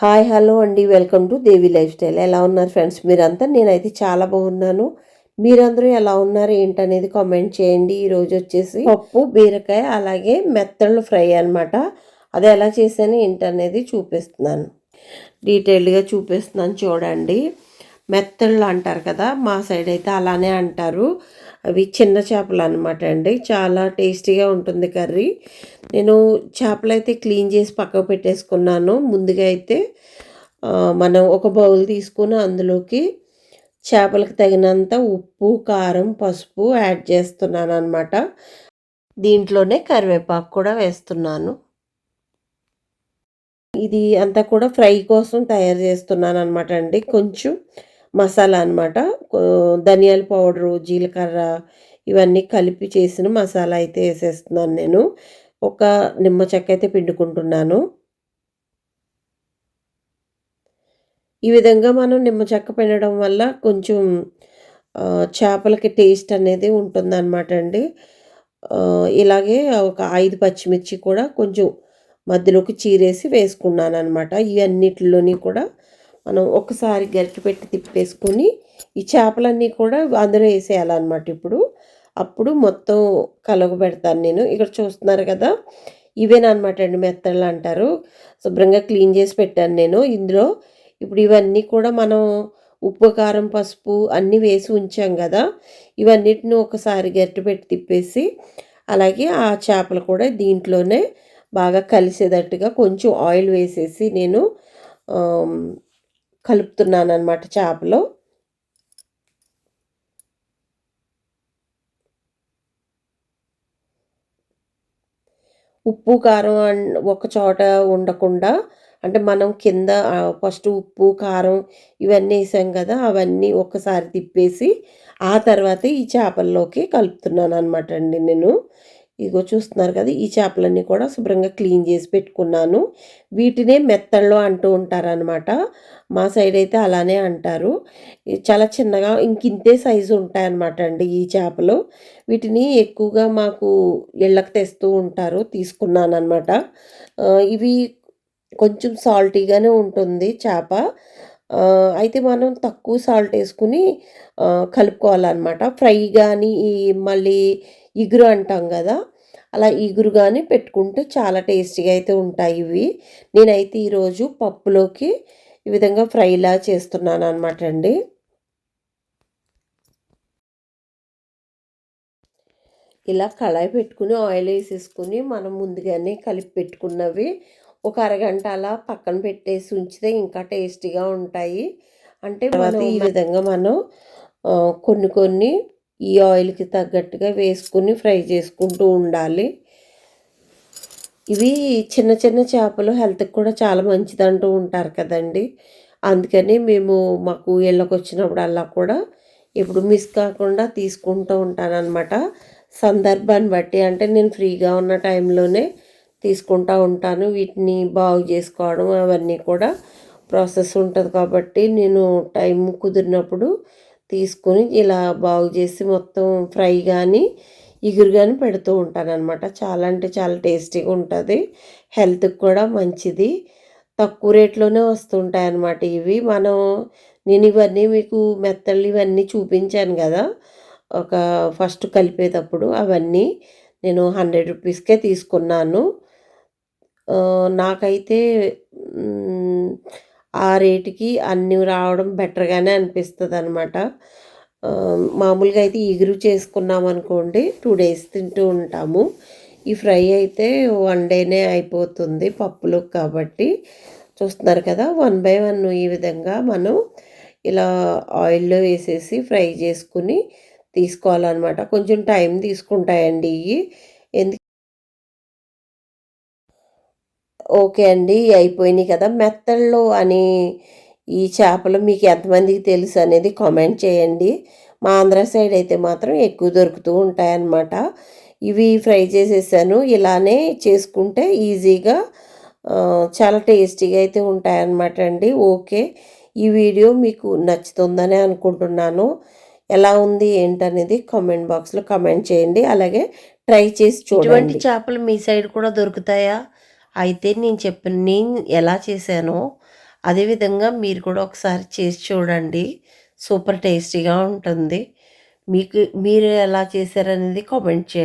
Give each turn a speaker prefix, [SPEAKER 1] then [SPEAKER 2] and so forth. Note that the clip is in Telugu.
[SPEAKER 1] హాయ్ హలో అండి. Welcome to Devi lifestyle. ఎలా ఉన్నారు ఫ్రెండ్స్? మీరంతా? నేనైతే చాలా బాగున్నాను. మీరందరూ ఎలా ఉన్నారు? ఏంటనేది కామెంట్ చేయండి. ఈరోజు వచ్చేసి పప్పు బీరకాయ అలాగే మెత్తళ్ళు ఫ్రై అనమాట అది ఎలా చేశాను ఏంటనేది చూపిస్తున్నాను. డీటెయిల్డ్గా చూపిస్తున్నాను చూడండి. మెత్తళ్ళు అంటారు కదా మా సైడ్ అయితే అలానే అంటారు. అవి చిన్న చేపలు అనమాట అండి. చాలా టేస్టీగా ఉంటుంది కర్రీ. నేను చేపలు అయితే క్లీన్ చేసి పక్కకు పెట్టేసుకున్నాను. ముందుగా అయితే మనం ఒక బౌల్ తీసుకుని అందులోకి చేపలకు తగినంత ఉప్పు కారం పసుపు యాడ్ చేస్తున్నాను అనమాట దీంట్లోనే కరివేపాకు కూడా వేస్తున్నాను. ఇది అంతా కూడా ఫ్రై కోసం తయారు చేస్తున్నాను అనమాట అండి. కొంచెం మసాలా అనమాట ధనియాల పౌడరు జీలకర్ర ఇవన్నీ కలిపి చేసిన మసాలా అయితే వేసేస్తున్నాను నేను. ఒక నిమ్మ చెక్క అయితే పిండుకుంటున్నాను. ఈ విధంగా మనం నిమ్మ చెక్క పిండడం వల్ల కొంచెం చేపలకి టేస్ట్ అనేది ఉంటుందన్నమాట అండి. ఇలాగే ఒక ఐదు పచ్చిమిర్చి కూడా కొంచెం మధ్యలోకి చీరేసి వేసుకున్నాను అనమాట ఇవన్నిటిలోని కూడా మనం ఒకసారి గరిటె పెట్టి తిప్పేసుకొని ఈ చేపలన్నీ కూడా అందులో వేసేయాలన్నమాట ఇప్పుడు. అప్పుడు మొత్తం కలగబెడతాను నేను. ఇక్కడ చూస్తున్నారు కదా ఇవేనమాట అండి మెత్తళ్ళు అంటారు. శుభ్రంగా క్లీన్ చేసి పెట్టాను నేను ఇందులో. ఇప్పుడు ఇవన్నీ కూడా మనం ఉప్పు కారం పసుపు అన్నీ వేసి ఉంచాం కదా ఇవన్నిటిని ఒకసారి గరిటె పెట్టి తిప్పేసి అలాగే ఆ చేపలు కూడా దీంట్లోనే బాగా కలిసేటట్టుగా కొంచెం ఆయిల్ వేసేసి నేను కలుపుతున్నాను అనమాట చేపలో. ఉప్పు కారం అన్- ఒక చోట ఉండకుండా అంటే మనం కింద ఫస్ట్ ఉప్పు కారం ఇవన్నీ వేసాం కదా అవన్నీ ఒకసారి తిప్పేసి ఆ తర్వాత ఈ చేపల్లోకి కలుపుతున్నాను అనమాట అండి నేను. ఇగో చూస్తున్నారు కదా ఈ చేపలన్నీ కూడా శుభ్రంగా క్లీన్ చేసి పెట్టుకున్నాను. వీటినే మెత్తళ్ళు అంటూ ఉంటారనమాట మా సైడ్ అయితే అలానే అంటారు. చాలా చిన్నగా ఇంకింతే సైజు ఉంటాయన్నమాట అండి ఈ చేపలు. వీటిని ఎక్కువగా మాకు ఇళ్ళకి తెస్తూ ఉంటారు తీసుకున్నాను అనమాట ఇవి కొంచెం సాల్టీగానే ఉంటుంది చేప. అయితే మనం తక్కువ సాల్ట్ వేసుకుని కలుపుకోవాలన్నమాట. ఫ్రై కానీ ఈ మళ్ళీ ఇగురు అంటాం కదా అలా ఇగురు కానీ పెట్టుకుంటే చాలా టేస్టీగా అయితే ఉంటాయి ఇవి. నేనైతే ఈరోజు పప్పులోకి ఈ విధంగా ఫ్రైలా చేస్తున్నాను అనమాట అండి. ఇలా కళాయి పెట్టుకుని ఆయిల్ వేసేసుకుని మనం ముందుగానే కలిపి పెట్టుకున్నవి ఒక అరగంట అలా పక్కన పెట్టేసి ఉంచితే ఇంకా టేస్టీగా ఉంటాయి. అంటే తర్వాత ఈ విధంగా మనం కొన్ని కొన్ని ఈ ఆయిల్కి తగ్గట్టుగా వేసుకుని ఫ్రై చేసుకుంటూ ఉండాలి. ఇవి చిన్న చిన్న చేపలు హెల్త్కి కూడా చాలా మంచిది అంటూ ఉంటారు కదండి. అందుకని మేము మాకు ఇళ్ళకి వచ్చినప్పుడు అలా కూడా ఇప్పుడు మిస్ కాకుండా తీసుకుంటూ ఉంటానన్నమాట. సందర్భాన్ని బట్టి అంటే నేను ఫ్రీగా ఉన్న టైంలోనే తీసుకుంటూ ఉంటాను. వీటిని బాగు చేసుకోవడం అవన్నీ కూడా ప్రాసెస్ ఉంటుంది కాబట్టి నేను టైం కుదిరినప్పుడు తీసుకుని ఇలా బాగు చేసి మొత్తం ఫ్రై కానీ ఇగురు కానీ పెడుతూ ఉంటాను అనమాట చాలా అంటే చాలా టేస్టీగా ఉంటుంది. హెల్త్కి కూడా మంచిది. తక్కువ రేట్లోనే వస్తుంటాయి అన్నమాట ఇవి. మనం నేను ఇవన్నీ మీకు మెత్తళ్ళు ఇవన్నీ చూపించాను కదా ఒక ఫస్ట్ కలిపేటప్పుడు అవన్నీ నేను హండ్రెడ్ రూపీస్కే తీసుకున్నాను. నాకైతే ఆ రేటుకి అన్నీ రావడం బెటర్గానే అనిపిస్తుంది అనమాట మామూలుగా అయితే ఇగురు చేసుకున్నాం అనుకోండి టూ డేస్ తింటూ ఉంటాము. ఈ ఫ్రై అయితే వన్ డేనే అయిపోతుంది పప్పులో కాబట్టి. చూస్తున్నారు కదా వన్ బై వన్ ఈ విధంగా మనం ఇలా ఆయిల్లో వేసేసి ఫ్రై చేసుకుని తీసుకోవాలన్నమాట. కొంచెం టైం తీసుకుంటాయండి ఇవి. ఓకే అండి అయిపోయినాయి కదా. మెత్తళ్ళు అని ఈ చేపలు మీకు ఎంతమందికి తెలుసు అనేది కామెంట్ చేయండి. మా ఆంధ్ర సైడ్ అయితే మాత్రం ఎక్కువ దొరుకుతూ ఉంటాయన్నమాట. ఇవి ఫ్రై చేసేసాను. ఇలానే చేసుకుంటే ఈజీగా చాలా టేస్టీగా అయితే ఉంటాయన్నమాట అండి. ఓకే ఈ వీడియో మీకు నచ్చుతుందని అనుకుంటున్నాను. ఎలా ఉంది ఏంటనేది కామెంట్ బాక్స్లో కామెంట్ చేయండి. అలాగే ట్రై చేసి చూడండి. చేపలు మీ సైడ్ కూడా దొరుకుతాయా? అయితే నేను చెప్పిన నేను ఎలా చేశానో అదేవిధంగా మీరు కూడా ఒకసారి చేసి చూడండి. సూపర్ టేస్టీగా ఉంటుంది. మీకు మీరు ఎలా చేశారనేది కామెంట్ చేయండి.